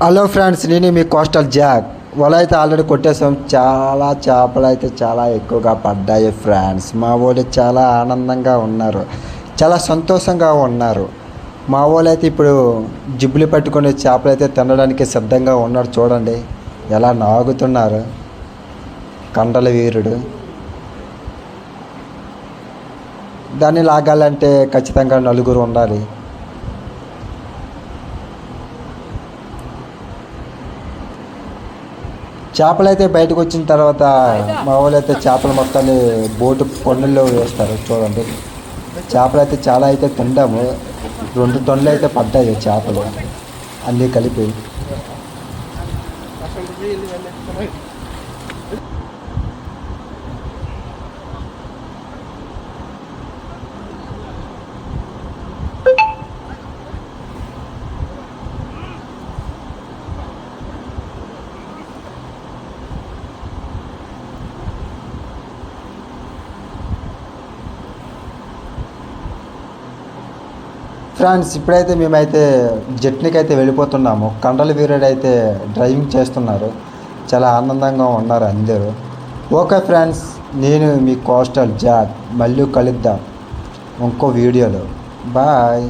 Hello friends నేను మీ coastal Jack వల అయితే ఆల్రెడీ కొట్టేసాం. చాలా చేపలు అయితే చాలా ఎక్కువగా పడ్డాయి ఫ్రెండ్స్ మా వాళ్ళు చాలా ఆనందంగా ఉన్నారు. చాలా సంతోషంగా ఉన్నారు. మా వాళ్ళు అయితే ఇప్పుడు జిబ్బులు పట్టుకునే చేపలు అయితే తినడానికి సిద్ధంగా ఉన్నారు. చూడండి ఎలా నాగుతున్నారు. కండల వీరుడు. దాన్ని లాగాలంటే ఖచ్చితంగా నలుగురు ఉండాలి. చేపలు అయితే బయటకు వచ్చిన తర్వాత మా వాళ్ళు అయితే చేపలు మొత్తాన్ని బోటు కొండల్లో వేస్తారు చూడండి. చేపలు అయితే చాలా అయితే తింటాము. రెండు టన్నులు అయితే పడ్డాయి చేపలు. అన్నీ కలిపి. ఫ్రెండ్స్ ఇప్పుడైతే మేమైతే జట్నీకి అయితే వెళ్ళిపోతున్నాము. కండల వీరుడు అయితే డ్రైవింగ్ చేస్తున్నారు. చాలా ఆనందంగా ఉన్నారు అందరూ. ఓకే ఫ్రెండ్స్ నేను మీ కోస్టల్ జాక్ మళ్ళీ కలుద్దాం. ఇంకో వీడియోలో. బాయ్.